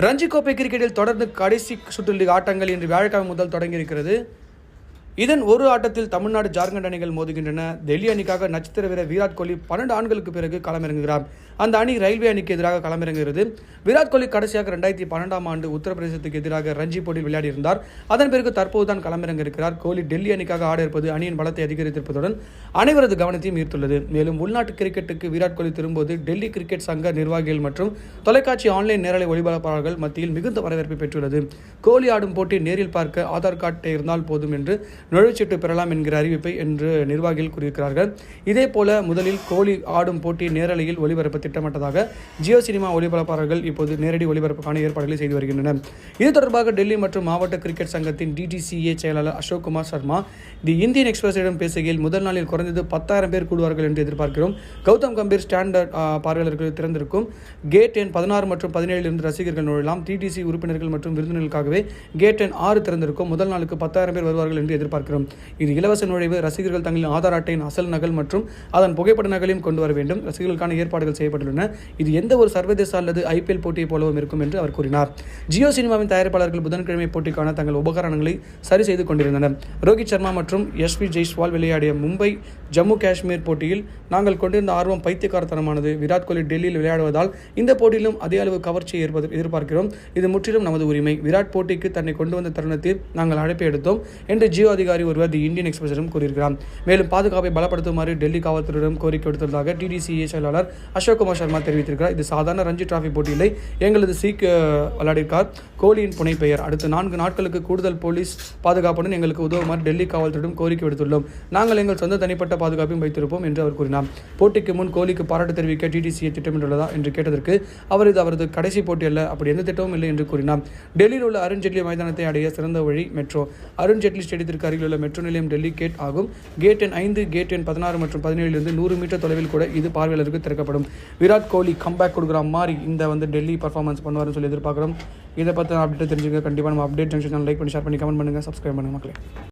ரஞ்சி கோப்பை கிரிக்கெட்டில் தொடர்ந்து கடைசி சுற்று ஆட்டங்கள் இன்று வியாழக்கிழமை முதல் தொடங்கியிருக்கிறது. இதன் ஒரு ஆட்டத்தில் தமிழ்நாடு ஜார்க்கண்ட் அணிகள் மோதுகின்றன. டெல்லி அணிக்காக நட்சத்திர வீரர் விராட் கோலி பன்னெண்டு ஆண்டுகளுக்கு பிறகு களமிறங்குகிறார். அந்த அணி ரயில்வே அணிக்கு எதிராக களமிறங்குகிறது. விராட் கோலி கடைசியாக ரெண்டாயிரத்தி பன்னெண்டாம் ஆண்டு உத்தரப்பிரதேசத்துக்கு எதிராக ரஞ்சி போட்டியில் விளையாடியிருந்தார். அதன் பிறகு தற்போது தான் களமிறங்க இருக்கிறார் கோலி டெல்லி அணிக்காக ஆட இருப்பது அணியின் பலத்தை அதிகரித்திருப்பதுடன் அனைவரது கவனத்தையும் ஈர்த்துள்ளது. மேலும் உள்நாட்டு கிரிக்கெட்டுக்கு விராட் கோலி திரும்புவது டெல்லி கிரிக்கெட் சங்க நிர்வாகிகள் மற்றும் தொலைக்காட்சி ஆன்லைன் நேரலை ஒளிபரப்பாளர்கள் மத்தியில் மிகுந்த வரவேற்பை பெற்றுள்ளது. கோலி ஆடும் போட்டி நேரில் பார்க்க ஆதார் கார்டு இருந்தால் போதும் என்று நுழைச்சீட்டு பெறலாம் என்கிற அறிவிப்பை என்று நிர்வாகிகள் கூறியிருக்கிறார்கள். இதே போல முதலில் கோலி ஆடும் போட்டி நேரலையில் ஒளிபரப்பு திட்டமிட்டதாக ஜியோ சினிமா ஒளிபரப்பாளர்கள் இப்போது நேரடி ஒளிபரப்புக்கான ஏற்பாடுகளை செய்து வருகின்றனர். இது தொடர்பாக டெல்லி மற்றும் மாவட்ட கிரிக்கெட் சங்கத்தின் டிடிசிஏ செயலாளர் அசோக் குமார் சர்மா தி இந்தியன் எக்ஸ்பிரஸிடம் பேசுகையில் முதல் நாளில் குறைந்தது பத்தாயிரம் பேர் கூடுவார்கள் என்று எதிர்பார்க்கிறோம். கௌதம் கம்பீர் ஸ்டாண்டர்ட் பார்வையாளர்கள் திறந்திருக்கும். கேட் எண் பதினாறு மற்றும் பதினேழில் இருந்து ரசிகர்கள் நுழையலாம். டிடிசி உறுப்பினர்கள் மற்றும் விருந்தினர்களுக்காகவே கேட் எண் ஆறு திறந்திருக்கும். முதல் நாளுக்கு பத்தாயிரம் பேர் வருவார்கள் என்று எதிர்பார்க்கிறோம். இது இலவச நுழைவு ரசிகர்கள் தங்களின் ஆதார் அட்டையின் அசல் நகல் மற்றும் அதன் புகைப்பட நகலையும் கொண்டு வர வேண்டும். ரசிகர்களுக்கான ஏற்பாடுகள் செய்யப்பட்டுள்ளன. இது எந்த ஒரு சர்வதேச அல்லது ஐபிஎல் போட்டியை போலவும் இருக்கும் என்று அவர் கூறினார். ஜியோ சினிமாவின் தயாரிப்பாளர்கள் புதன்கிழமை போட்டிக்கான தங்கள் உபகரணங்களை சரி செய்து கொண்டிருந்தனர். ரோஹித் சர்மா மற்றும் எஸ் எஸ்வி ஜெய்ஸ்வால் விளையாடிய மும்பை ஜம்மு காஷ்மீர் போட்டியில் நாங்கள் கொண்டிருந்த ஆர்வம் பைத்தியக்காரத்தனமானது. விராட் கோலி டெல்லியில் விளையாடுவதால் இந்த போட்டியிலும் அதே அளவு கவர்ச்சியை ஏற்பது எதிர்பார்க்கிறோம். இது முற்றிலும் நமது உரிமை. விராட் போட்டிக்கு தன்னை கொண்டு வந்த தருணத்தில் நாங்கள் அழைப்பு எடுத்தோம். என்று ஜியோ அதிகாரி ஒருவர் தி இந்தியன் எக்ஸ்பிரஸிடம் கூறியிருக்கிறார். மேலும் பாதுகாப்பை பலப்படுத்துமாறு டெல்லி காவல்துறையிடம் கோரிக்கை விடுத்துள்ளதாக டிடிசிஏ செயலாளர் அசோக் குமார் சர்மா தெரிவித்திருக்கிறார். இது சாதாரண ரஞ்சி டிராஃபி போட்டியில்லை. எங்களது சீக் விளையாடியிருக்கார். கோலியின் புனை பெயர் அடுத்த நான்கு நாட்களுக்கு கூடுதல் போலீஸ் பாதுகாப்புடன் எங்களுக்கு உதவுமாறு டெல்லி காவல்துறையிடம் கோரிக்கை விடுத்துள்ளோம். நாங்கள் எங்கள் சொந்த தனிப்பட்ட பாதுகாப்பையும் வைத்திருப்போம் என்று அவர் கூறினார். போட்டிக்கு முன் கோலிக்கு பாராட்டு தெரிவிக்க டிடிசியை திட்டமிட்டுள்ளதா என்று கேட்டதற்கு அவர் இது அவரது கடைசி போட்டி அல்ல. அப்படி எந்த திட்டமும் இல்லை என்று கூறினார். டெல்லியில் உள்ள அருண்ஜேட்லி மைதானத்தை அடைய சிறந்த வழி மெட்ரோ. அருண்ஜேட்லி ஸ்டேடியத்திற்கு அருகில் உள்ள மெட்ரோ நிலையம் டெல்லி கேட் ஆகும். கேட் எண் ஐந்து கேட் எண் பதினாறு மற்றும் பதினேழிலிருந்து நூறு மீட்டர் தொலைவில் கூட இது பார்வையாளருக்கு திறக்கப்படும். விராட் கோலி கம்பேக் கொடுக்குற மாதிரி இந்த வந்து டெல்லி பர்ஃபார்மன்ஸ் பண்ணுவார்னு சொல்லி எதிர்பார்க்குறோம். இதை பற்றி அப்டேட் தெரிஞ்சுக்க கண்டிப்பாக நம்ம அப்டேட் ஜங்ஷன் லைக் பண்ணி ஷேர் பண்ணி கமெண்ட் பண்ணுங்கள் சப்ஸ்கிரைப் பண்ணுங்கள் மக்களே.